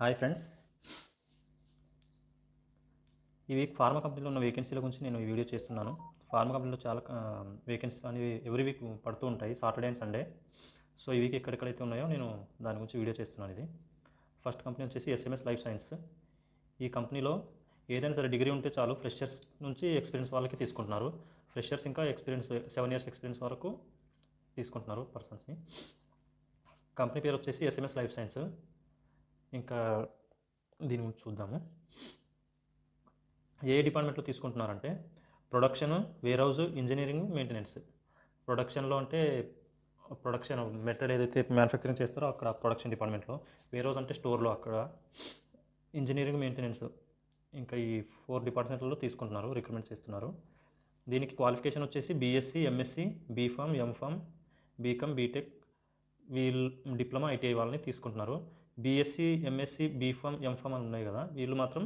Hi friends. ఈ week pharma కంపెనీలో ఉన్న వేకెన్సీల గురించి నేను ఈ వీడియో చేస్తున్నాను. ఫార్మా కంపెనీలో చాలా వేకెన్సీస్ అనేవి ఎవ్రీ వీక్ పడుతూ ఉంటాయి సాటర్డే అండ్ సండే. సో ఈ వీక్ ఎక్కడెక్కడైతే ఉన్నాయో నేను దాని గురించి వీడియో చేస్తున్నాను ఇది. ఫస్ట్ కంపెనీ వచ్చేసి ఎస్ఎంఎస్ లైఫ్ సైన్స్ ఈ కంపెనీలో ఏదైనా సరే డిగ్రీ ఉంటే చాలు ఫ్రెషర్స్ నుంచి ఎక్స్పీరియన్స్ వాళ్ళకి తీసుకుంటున్నారు. ఫ్రెషర్స్ ఇంకా ఎక్స్పీరియన్స్ సెవెన్ ఇయర్స్ ఎక్స్పీరియన్స్ వరకు తీసుకుంటున్నారు పర్సన్స్ని. కంపెనీ పేరు వచ్చేసి ఎస్ఎంఎస్ లైఫ్ సైన్స్ ఇంకా దీని గురించి చూద్దాము. ఏ డిపార్ట్మెంట్లో తీసుకుంటున్నారంటే ప్రొడక్షన్ వేర్హౌస్ ఇంజనీరింగ్ మెయింటెనెన్స్ ప్రొడక్షన్లో అంటే ప్రొడక్షన్ మెథడ్ ఏదైతే మ్యానుఫ్యాక్చరింగ్ చేస్తారో అక్కడ ప్రొడక్షన్ డిపార్ట్మెంట్లో. వేర్హౌస్ అంటే స్టోర్లో అక్కడ. ఇంజనీరింగ్ మెయింటెనెన్స్ ఇంకా ఈ ఫోర్ డిపార్ట్మెంట్లలో తీసుకుంటున్నారు రిక్రూట్మెంట్ చేస్తున్నారు. దీనికి క్వాలిఫికేషన్ వచ్చేసి BSc MSc BPharm MPharm BCom BTech వీళ్ళు డిప్లొమా ఐటీఐ వాళ్ళని తీసుకుంటున్నారు. బీఎస్సీ ఎంఎస్సీ బీఫామ్ ఎంఫామ్ అని ఉన్నాయి కదా. వీళ్ళు మాత్రం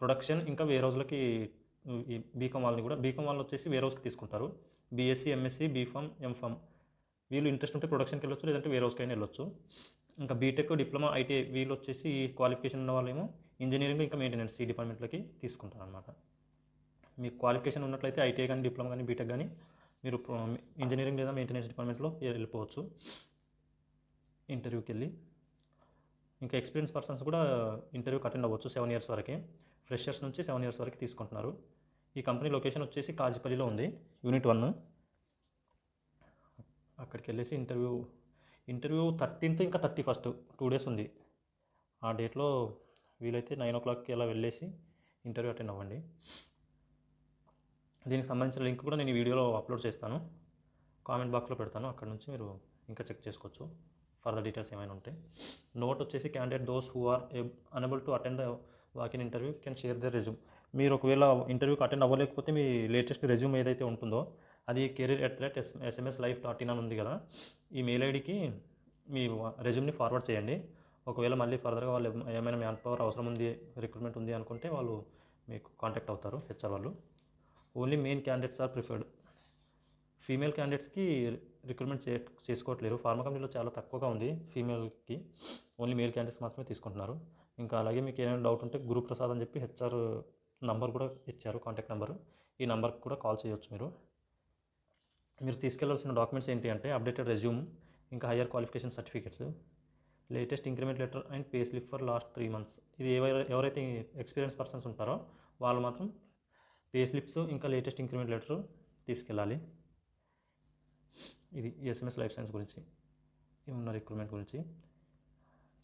ప్రొడక్షన్ ఇంకా వేరే రోజులకి బీకామ్ వాళ్ళని కూడా బీకామ్ వాళ్ళు వచ్చేసి వేరే రోజుకి తీసుకుంటారు. బీఎస్సీ ఎంఎస్సీ బీఫామ్ ఎంఫామ్ వీళ్ళు ఇంట్రెస్ట్ ఉంటే ప్రొడక్షన్కి వెళ్ళొచ్చు లేదంటే వేరే రోజుకైనా వెళ్ళొచ్చు. ఇంకా బీటెక్ డిప్లొమా ఐటీఐ వీళ్ళు వచ్చేసి ఈ క్వాలిఫికేషన్ ఉన్న వాళ్ళేమో ఇంజనీరింగ్ ఇంకా మెయింటెనెన్స్ ఈ డిపార్ట్మెంట్లకి తీసుకుంటారు అనమాట మీకు క్వాలిఫికేషన్ ఉన్నట్లయితే ఐటీఐ కానీ డిప్లొమా కానీ బీటెక్ కానీ మీరు ఇంజనీరింగ్ లేదా మెయింటెనెన్స్ డిపార్ట్మెంట్లో వెళ్ళిపోవచ్చు. ఇంటర్వ్యూకి వెళ్ళి. ఇంకా ఎక్స్పీరియన్స్ పర్సన్స్ కూడా ఇంటర్వ్యూకి అటెండ్ అవ్వచ్చు సెవెన్ ఇయర్స్ వరకే. ఫ్రెషర్స్ నుంచి సెవెన్ ఇయర్స్ వరకు తీసుకుంటున్నారు. ఈ కంపెనీ లొకేషన్ వచ్చేసి కాజిపల్లిలో ఉంది యూనిట్ వన్ అక్కడికి వెళ్ళేసి ఇంటర్వ్యూ ఇంటర్వ్యూ థర్టీన్త్ ఇంకా థర్టీ ఫస్ట్ టూ డేస్ ఉంది. ఆ డేట్లో వీలైతే నైన్ ఓ క్లాక్కి అలా వెళ్ళేసి ఇంటర్వ్యూ అటెండ్ అవ్వండి. దీనికి సంబంధించిన లింక్ కూడా నేను ఈ వీడియోలో అప్లోడ్ చేస్తాను. కామెంట్ బాక్స్లో పెడతాను. అక్కడ నుంచి మీరు ఇంకా చెక్ చేసుకోవచ్చు. ఫర్దర్ డీటెయిల్స్ ఏమైనా ఉంటే. నోట్ వచ్చేసి candidate those who are unable to attend the walk in interview can share the resume మీరు ఒకవేళ ఇంటర్వ్యూకి అటెండ్ అవ్వలేకపోతే మీ లేటెస్ట్ రెజ్యూమ్ ఏదైతే ఉంటుందో అది career at rate S SMS life dot in అని ఉంది కదా ఈ మెయిల్ ఐడికి మీ రెజ్యూమ్ని ఫార్వర్డ్ చేయండి. ఒకవేళ మళ్ళీ ఫర్దర్గా వాళ్ళు ఏమైనా మ్యాన్ పవర్ అవసరం ఉంది రిక్రూట్మెంట్ ఉంది అనుకుంటే వాళ్ళు మీకు కాంటాక్ట్ అవుతారు హెచ్ఆర్ వాళ్ళు. Only male candidates are preferred female క్యాండిడేట్స్కి రిక్రూట్మెంట్ చే చేసుకోవట్లేరు. ఫార్మా కంపెనీలో చాలా తక్కువగా ఉంది ఫీమేల్కి. ఓన్లీ మేల్ క్యాండిడేట్స్ మాత్రమే తీసుకుంటున్నారు. ఇంకా అలాగే మీకు ఏమైనా డౌట్ ఉంటే గురు ప్రసాద్ అని చెప్పి హెచ్ఆర్ నంబర్ కూడా ఇచ్చారు కాంటాక్ట్ నెంబర్. ఈ నెంబర్కి కూడా కాల్ చేయొచ్చు మీరు. మీరు తీసుకెళ్ళాల్సిన డాక్యుమెంట్స్ ఏంటి అంటే అప్డేటెడ్ రెజ్యూమ్ ఇంకా higher qualification certificates latest increment letter and pay slip for last three months. ఇది ఎవరైతే ఎక్స్పీరియన్స్ పర్సన్స్ ఉంటారో వాళ్ళు మాత్రం పే స్లిప్స్ ఇంకా లేటెస్ట్ ఇంక్రిమెంట్ లెటర్ తీసుకెళ్ళాలి. ఇది ఎస్ఎంఎస్ లైఫ్ సైన్స్ గురించి. ఉన్న రిక్రూట్మెంట్ గురించి.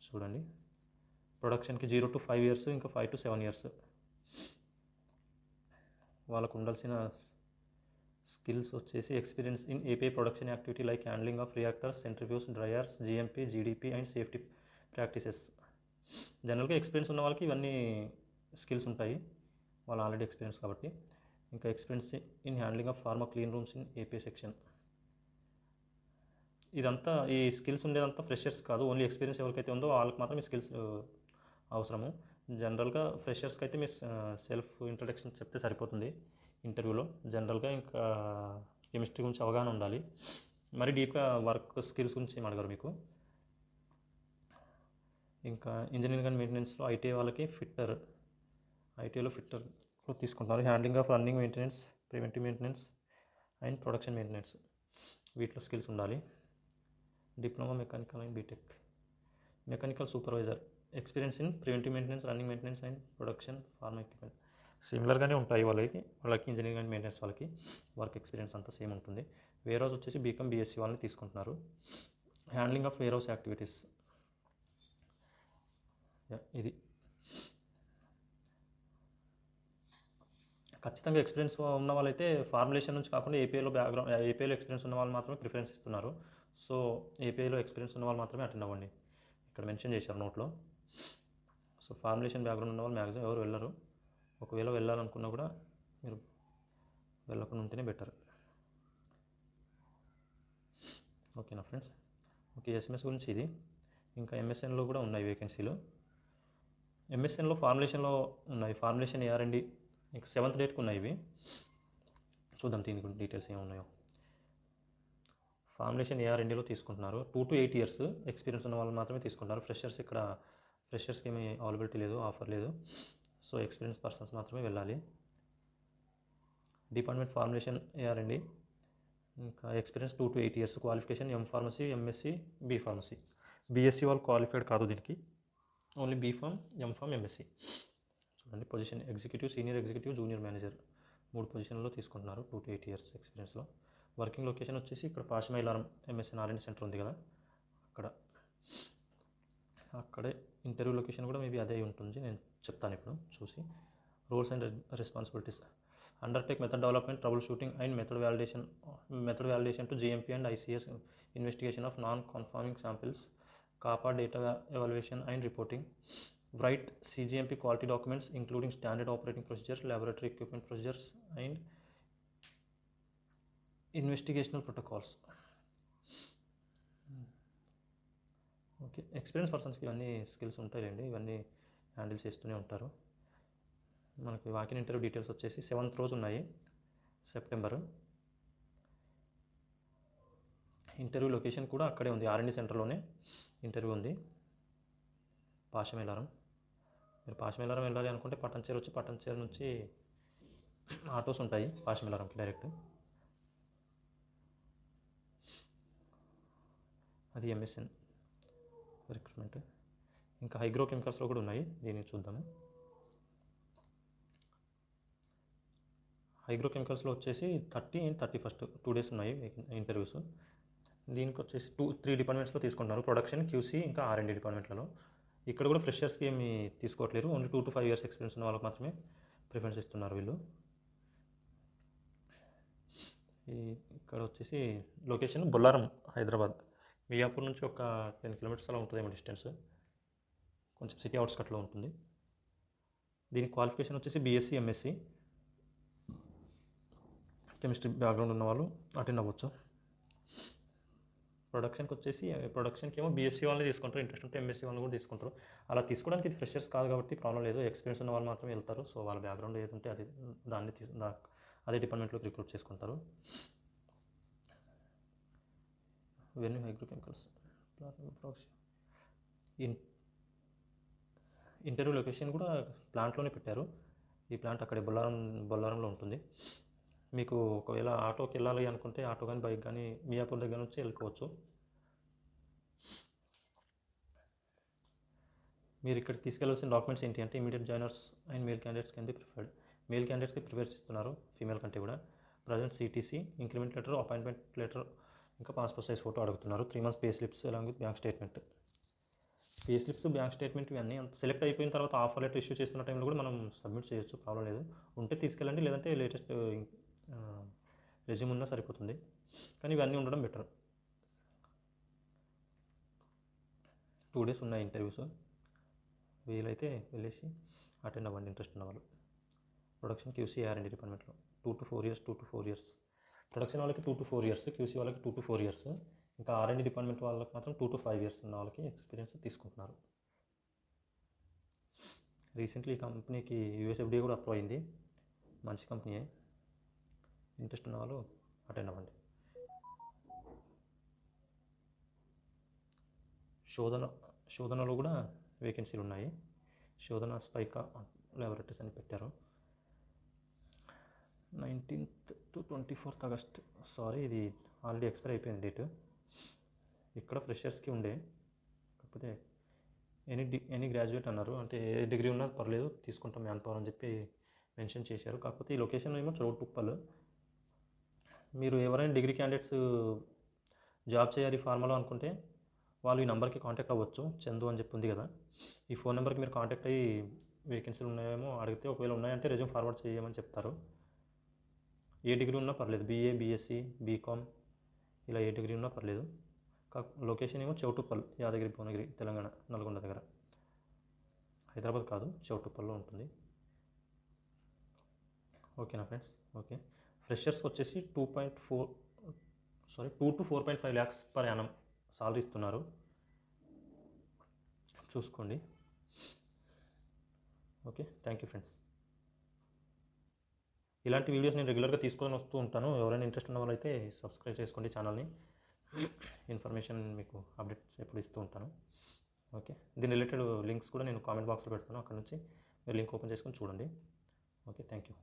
చూడండి. ప్రొడక్షన్కి జీరో టు ఫైవ్ ఇయర్స్ ఇంకా ఫైవ్ టు సెవెన్ ఇయర్స్ వాళ్ళకు ఉండాల్సిన స్కిల్స్ వచ్చేసి experience in API production activity like handling of reactors centrifuges dryers GMP GDP and safety practices జనరల్గా ఎక్స్పీరియన్స్ ఉన్న వాళ్ళకి ఇవన్నీ స్కిల్స్ ఉంటాయి. వాళ్ళు ఆల్రెడీ ఎక్స్పీరియన్స్ కాబట్టి. ఇంకా experience in handling of pharma clean rooms in API section ఇదంతా ఈ స్కిల్స్ ఉండేదంతా ఫ్రెషర్స్ కాదు ఓన్లీ ఎక్స్పీరియన్స్ ఎవరికైతే ఉందో వాళ్ళకి మాత్రం ఈ స్కిల్స్ అవసరము. జనరల్గా ఫ్రెషర్స్కి అయితే మీ సెల్ఫ్ ఇంట్రడక్షన్ చెప్తే సరిపోతుంది ఇంటర్వ్యూలో. జనరల్గా ఇంకా కెమిస్ట్రీ గురించి అవగాహన ఉండాలి. మరి డీప్గా వర్క్ స్కిల్స్ గురించి ఏం అడగరు మీకు? ఇంకా ఇంజనీరింగ్ అండ్ మెయింటెనెన్స్లో ఐటీఐ వాళ్ళకి ఫిట్టర్ ఐటీఐలో ఫిట్టర్ తీసుకుంటున్నారు. Handling of running maintenance preventive maintenance and production maintenance వీటిలో స్కిల్స్ ఉండాలి. Diploma mechanical and BTech mechanical supervisor experience in preventive maintenance running maintenance and production pharma equipment సిమిలర్గానే ఉంటాయి వాళ్ళకి. వాళ్ళకి engineering and maintenance వాళ్ళకి work experience అంతా same ఉంటుంది. Warehouse వచ్చేసి BCom BSc వాళ్ళని తీసుకుంటున్నారు. Handling of warehouse activities ఇది. ఖచ్చితంగా ఎక్స్పీరియన్స్ ఉన్న వాళ్ళైతే ఫార్ములేషన్ నుంచి కాకుండా ఏపీఐలో బ్యాక్గ్రౌండ్ ఏపీఐలో ఎక్స్పీరియన్స్ ఉన్న వాళ్ళు మాత్రమే ప్రిఫరెన్స్ ఇస్తున్నారు. సో ఏపీఐలో ఎక్స్పీరియన్స్ ఉన్న వాళ్ళు మాత్రమే అటెండ్ అవ్వండి. ఇక్కడ మెన్షన్ చేశారు నోట్లో. సో ఫార్ములేషన్ బ్యాక్గ్రౌండ్ ఉన్న వాళ్ళు మ్యాక్సిమం ఎవరు వెళ్ళరు. ఒకవేళ వెళ్ళాలనుకున్నా కూడా మీరు వెళ్ళకుండా ఉంటేనే బెటర్ ఓకేనా ఫ్రెండ్స్ ఓకే ఎస్ఎంఎస్ గురించి ఇది. ఇంకా ఎంఎస్ఎన్లో కూడా ఉన్నాయి వేకెన్సీలు ఎంఎస్ఎన్లో ఫార్ములేషన్లో ఉన్నాయి. ఫార్ములేషన్ ఏఆర్ఎండి ఇంకా సెవెంత్ డేట్కి ఉన్నాయి ఇవి. చూద్దాం దీని గురించి డీటెయిల్స్ ఏమున్నాయో ఫార్ములేషన్ ఇండియాలో తీసుకుంటున్నారు. Two to eight years experience ఉన్న వాళ్ళు మాత్రమే తీసుకుంటున్నారు ఫ్రెషర్స్ ఇక్కడ ఫ్రెషర్స్కి ఏమీ అవైలబిలిటీ లేదు ఆఫర్ లేదు. సో ఎక్స్పీరియన్స్ పర్సన్స్ మాత్రమే వెళ్ళాలి. డిపార్ట్మెంట్ ఫార్ములేషన్ ఏఆర్ అండి. ఇంకా experience two to eight years qualification M pharmacy MSc B pharmacy BSc వాళ్ళు క్వాలిఫైడ్ కాదు దీనికి. Only B pharm M pharm MSc చూడండి position executive senior executive junior manager మూడు పొజిషన్లో తీసుకుంటున్నారు. టూ టు ఎయిట్ ఇయర్స్ ఎక్స్పీరియన్స్లో వర్కింగ్ లొకేషన్ వచ్చేసి ఇక్కడ పాషమైలారం ఎంఎస్ఎన్ ఆర్ఎండ్ సెంటర్ ఉంది కదా. అక్కడ. అక్కడే ఇంటర్వ్యూ లొకేషన్ కూడా మేబీ అదే ఉంటుంది. నేను చెప్తాను ఇప్పుడు చూసి. Roles and responsibilities. Undertake method development troubleshooting and method validation method validation to GMP and ICS investigation of non conforming samples CAPA data evaluation and reporting write cGMP quality documents including standard operating procedures laboratory equipment procedures and investigational protocols. Okay experience పర్సన్స్కి ఇవన్నీ skills ఉంటాయండి ఇవన్నీ handle చేస్తూనే ఉంటారు. మనకి walk in interview details వచ్చేసి seventh రోజు ఉన్నాయి సెప్టెంబర్. ఇంటర్వ్యూ లొకేషన్ కూడా అక్కడే ఉంది ఆర్ఎండి సెంటర్లోనే ఇంటర్వ్యూ ఉంది. పాషమేలారం మీరు పాషమేలారం వెళ్ళాలి అనుకుంటే పట్టంచేరు వచ్చి పట్టంచేరు నుంచి ఆటోస్ ఉంటాయి పాషమేలారంకి డైరెక్ట్. అది ఎంఎస్ఎన్ రిక్రూట్మెంట్ ఇంకా హైగ్రో కెమికల్స్లో కూడా ఉన్నాయి. దీన్ని చూద్దాము. హైగ్రో కెమికల్స్లో వచ్చేసి thirty and thirty first two days ఉన్నాయి ఇంటర్వ్యూస్ దీనికి వచ్చేసి టూ త్రీ డిపార్ట్మెంట్స్లో తీసుకుంటున్నారు. ప్రొడక్షన్ క్యూసీ ఇంకా ఆర్ఎండి డిపార్ట్మెంట్లలో ఇక్కడ కూడా ఫ్రెషర్స్కి ఏమి తీసుకోవట్లేరు. Only two to five years experience ఉన్న వాళ్ళకి మాత్రమే ప్రిఫరెన్స్ ఇస్తున్నారు వీళ్ళు. ఇక్కడ వచ్చేసి లొకేషన్ బొల్లారం హైదరాబాద్. మియాపూర్ నుంచి ఒక టెన్ కిలోమీటర్స్ అలా ఉంటుందేమో డిస్టెన్స్ కొంచెం సిటీ అవుట్స్కట్లో ఉంటుంది. దీని క్వాలిఫికేషన్ వచ్చేసి బీఎస్సీ ఎంఎస్సి కెమిస్ట్రీ బ్యాక్గ్రౌండ్ ఉన్న వాళ్ళు అటెండ్ అవ్వచ్చు. ప్రొడక్షన్కి వచ్చేసి ప్రొడక్షన్కి ఏమో బీఎస్సీ వాళ్ళని తీసుకుంటారు. ఇంట్రెస్ట్ ఉంటే ఎంఎస్సీ వాళ్ళని కూడా తీసుకుంటారు. అలా తీసుకోవడానికి ఇది ఫ్రెషర్స్ కాదు కాబట్టి ప్రాబ్లం లేదు. ఎక్స్పీరియన్స్ ఉన్న వాళ్ళు మాత్రమే వెళ్తారు. సో వాళ్ళ బ్యాక్గ్రౌండ్ ఏది ఉంటే అది దాన్ని తీసు అదే డిపార్ట్మెంట్లోకి రిక్రూట్ చేసుకుంటారు. Venue Hygro Chemicals in interview location కూడా ప్లాంట్లోనే పెట్టారు. ఈ ప్లాంట్ అక్కడ బొల్లారం బొల్లారంలో ఉంటుంది. మీకు ఒకవేళ ఆటోకి వెళ్ళాలి అనుకుంటే ఆటో కానీ బైక్ కానీ మియాపూర్ దగ్గర నుంచి వెళ్ళిపోవచ్చు. మీరు ఇక్కడికి తీసుకెళ్ళాల్సిన డాక్యుమెంట్స్ ఏంటి అంటే immediate joiners and male candidates can preferred male క్యాండిడేట్స్కి ప్రిఫర్స్ ఇస్తున్నారు ఫీమేల్ కంటే కూడా. Present CTC increment letter appointment letter ఇంకా పాస్పోర్ట్ సైజ్ ఫోటో అడుగుతున్నారు. Three months pay slips along with bank statement pay slips bank statement ఇవన్నీ select అయిపోయిన తర్వాత offer letter issue చేస్తున్న టైంలో కూడా మనం సబ్మిట్ చేయొచ్చు ప్రాబ్లం లేదు. ఉంటే తీసుకెళ్ళండి లేదంటే లేటెస్ట్ రెజ్యూమ్ ఉన్నా సరిపోతుంది. కానీ ఇవన్నీ ఉండడం బెటర్ టూ డేస్ ఉన్నాయి ఇంటర్వ్యూస్ వీలైతే వెళ్ళేసి అటెండ్ అవ్వండి ఇంట్రెస్ట్ ఉన్న వాళ్ళు ప్రొడక్షన్ క్యూసీ ఆర్ఎండి డిపార్ట్మెంట్లో two to four years two to four years production వాళ్ళకి two to four years QC వాళ్ళకి టూ టు ఫోర్ ఇయర్స్ ఇంకా ఆర్ఎండి డిపార్ట్మెంట్ వాళ్ళకి మాత్రం టూ టు ఫైవ్ ఇయర్స్ ఉన్న వాళ్ళకి ఎక్స్పీరియన్స్ తీసుకుంటున్నారు. రీసెంట్లీ ఈ కంపెనీకి యూఎస్ఎఫ్డీ కూడా అప్రూవ్ అయింది. మంచి కంపెనీయే ఇంట్రెస్ట్ ఉన్న వాళ్ళు అటెండ్ అవ్వండి. శోధన శోధనలో కూడా వేకెన్సీలు ఉన్నాయి. శోధన స్పైకా ల్యాబొరేటరీస్ అని పెట్టారు. Nineteenth to twenty fourth August. Sorry ఇది ఆల్రెడీ ఎక్స్పైర్ అయిపోయింది డేట్. ఇక్కడ ఫ్రెషర్స్కి ఉండే. కాకపోతే ఎనీ డి ఎనీ గ్రాడ్యుయేట్ అన్నారు. అంటే ఏ డిగ్రీ ఉన్నా పర్లేదు తీసుకుంటాం మ్యాన్ పవర్ అని చెప్పి మెన్షన్ చేశారు. కాకపోతే ఈ లొకేషన్ ఏమో చౌటుప్పల్ మీరు ఎవరైనా డిగ్రీ క్యాండిడేట్స్ జాబ్ చేయాలి ఫార్మలో అనుకుంటే వాళ్ళు ఈ నెంబర్కి కాంటాక్ట్ అవ్వచ్చు. చందు అని చెప్పి ఉంది కదా. ఈ ఫోన్ నెంబర్కి మీరు కాంటాక్ట్ అయ్యి వేకెన్సీలు ఉన్నాయేమో అడిగితే ఒకవేళ ఉన్నాయంటే రెజ్యూమ్ ఫార్వర్డ్ చేయమని చెప్తారు. ఏ డిగ్రీ ఉన్నా పర్లేదు. బీఏ బీఎస్సీ బీకామ్ ఇలా ఏ డిగ్రీ ఉన్నా పర్లేదు. కా లొకేషన్ ఏమో చౌటుప్పల్ యాదగిరి భువనగిరి తెలంగాణ నల్గొండ దగ్గర. హైదరాబాద్ కాదు చౌటుప్పల్లో ఉంటుంది. ఓకేనా ఫ్రెండ్స్ ఓకే. ఫ్రెషర్స్ వచ్చేసి two point four sorry two to four point five lakhs per annum salary ఇస్తున్నారు. చూసుకోండి. Okay thank you friends. ఇలాంటి వీడియోస్ నేను రెగ్యులర్గా తీసుకొని వస్తూ ఉంటాను. ఎవరైనా ఇంట్రెస్ట్ ఉన్న వాళ్ళైతే సబ్స్క్రైబ్ చేసుకోండి ఛానల్ని. ఇన్ఫర్మేషన్ మీకు అప్డేట్స్ ఎప్పుడు ఇస్తూ ఉంటాను. ఓకే? దీని రిలేటెడ్ లింక్స్ కూడా నేను కామెంట్ బాక్స్లో పెడతాను. అక్కడ నుంచి మీరు లింక్ ఓపెన్ చేసుకొని చూడండి. ఓకే? Thank you